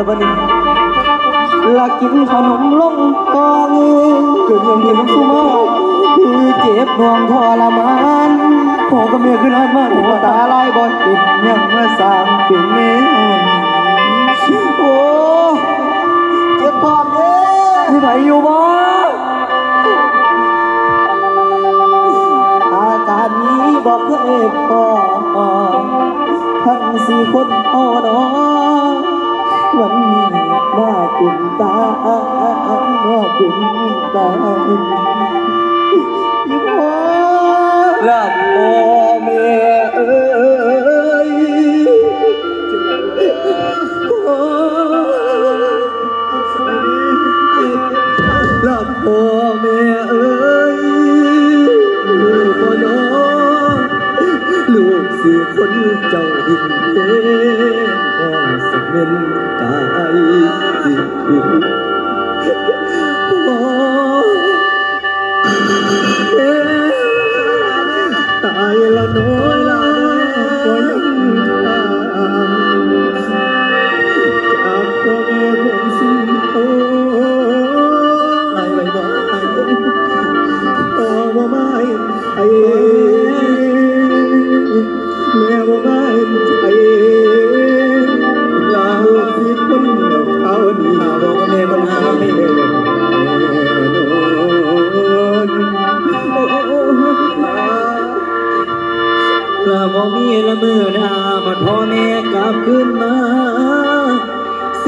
แล้วบัดนี้ลากินขนมลงกองเกิดเรื่องที่มันสู้มาคือเจ็บหน่วงทรมานพ่อกับแม่คือนานมาหัวตาลายบ่ติดยังมาสร้างเป็นแนวโอ้เจ็บพร้อมเด้มีไผอยู่บ่อาการนี้บอกเคยพอทั้งสี่คนเอาดอ วันนี้มาเป็นตามาเป็นตาอีพ่อลับโอแม่เอ้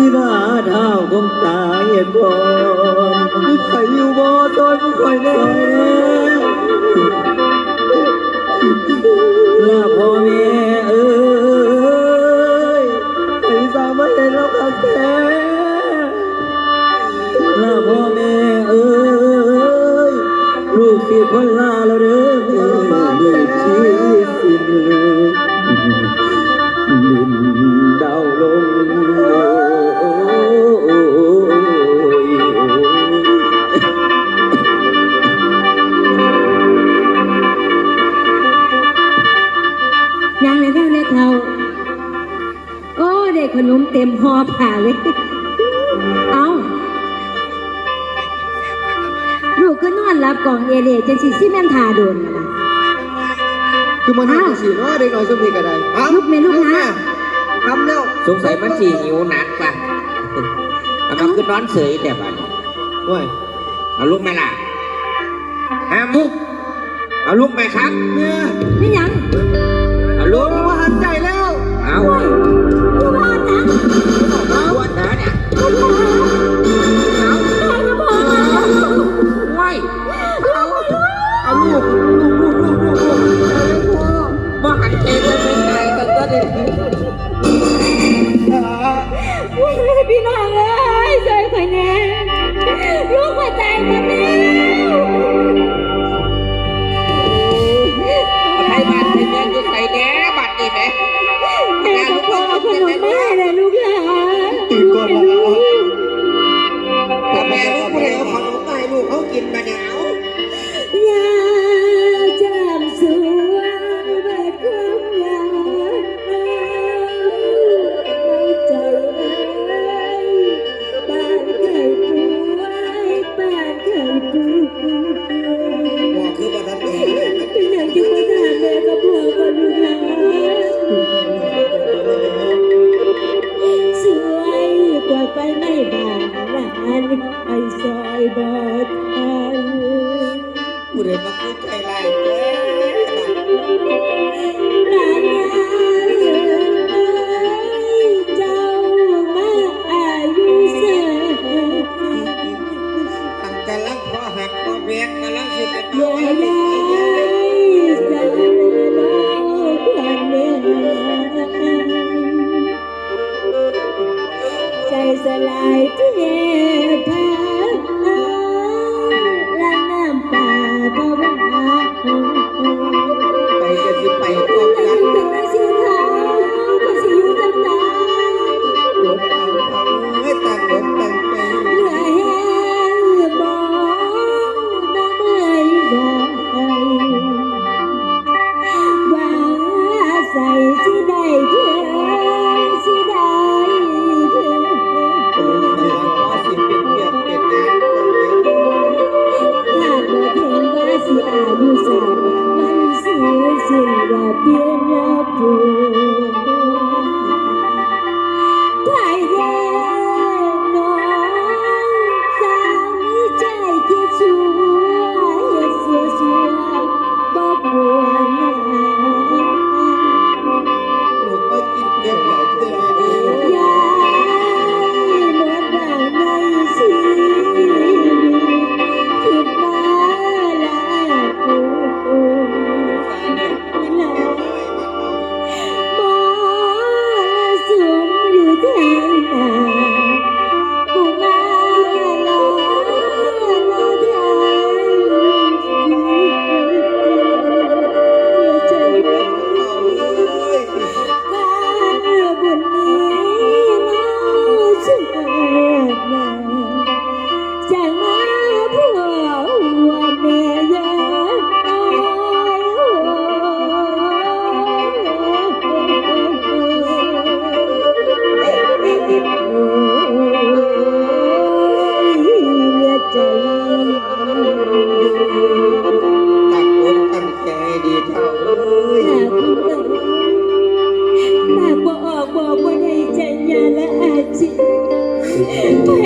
สิบาดเท้าคงตายก่อนมีใครอยู่บ่ตอนผู้คอยแน่ลาพ่อแม่เอ้ย เต็มหอผ่าเลย เอาลูกก็นอนรับกล่องเอเดจังสิซิแม่นทาโดนน่ะล่ะคือมันเป็นสีเนาะเด็กน้อยสมีกันได้เอ้าลูกแม่ลูกนะทำแล้วสงสัยมันสีหิวหนักป่ะเอามาขึ้นร้อนเสยแต่บัดว้ยเอาลูกไหมล่ะฮะมุกเอาลูกไหมครับเนี่ยไม่ยังเอาลูกเรามาหันใจแล้วเอาลู กพ่อจ๊ะเอาวันะเนี่ย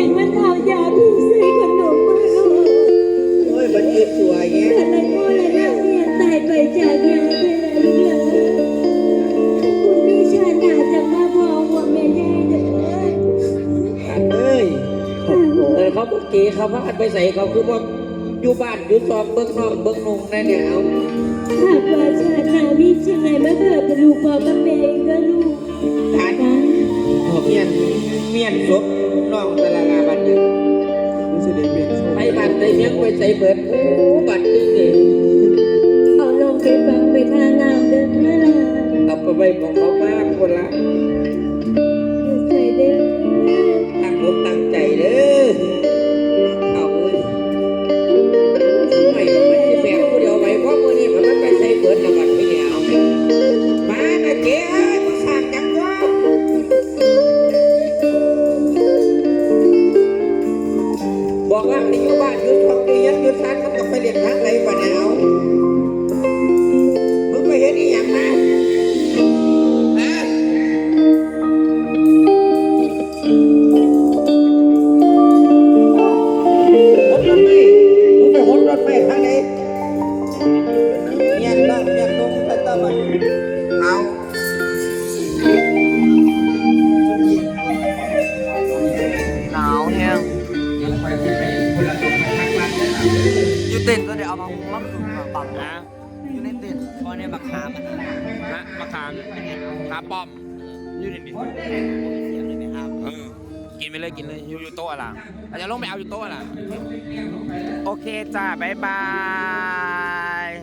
ไปมันเอายาพี่ซื้อขนมมาลูกโอ้ยบันเอ็ดสวยแยแต่ละโมละนั่งเนี่ยตายไปจากยาไปแล้วลูกหลานคุณมีชาติหน้าจะมาบอกว่าแม่แน่เด้ออันเอ้ยเออเขาเมื่อกี้เขาพาไปใส่เขาคือว่าอยู่บ้านอยู่ซอมเบิ้งน้องเบิ้งนุ่งนั่นเนี่ยเอาหากว่าชาติหน้ามีจริงไงมาเกิดเป็นลูกพ่อกับแม่อีกก็ลูกทานนะ เมียนเมียนศพน้องตะละลาบัดเนี่ยรู้สึกเด็กเบียดไปบ้านได้เมียงไปใส่เบิดโอ้บัดนึงนี่เอาลงไปฟังไปทางน้ำเดินมาละเอาไปไว้ของเขามากคนละอยู่ใส่เด้อตั้งอกตั้ง เอาหนาวแห้งอยู่เต้นก็เดี๋ยวเอามามาขึ้นมาปักนะอยู่ในเต้นเพราะในบักคามันฮะมะขามขาป้อมอยู่ในดินเสียงเลยไหมครับเออกินไปเลยกินเลยอยู่อยู่โต๊ะอะไรเราจะลงไปเอาอยู่โต๊ะอะไรโอเคจ้าบ๊ายบาย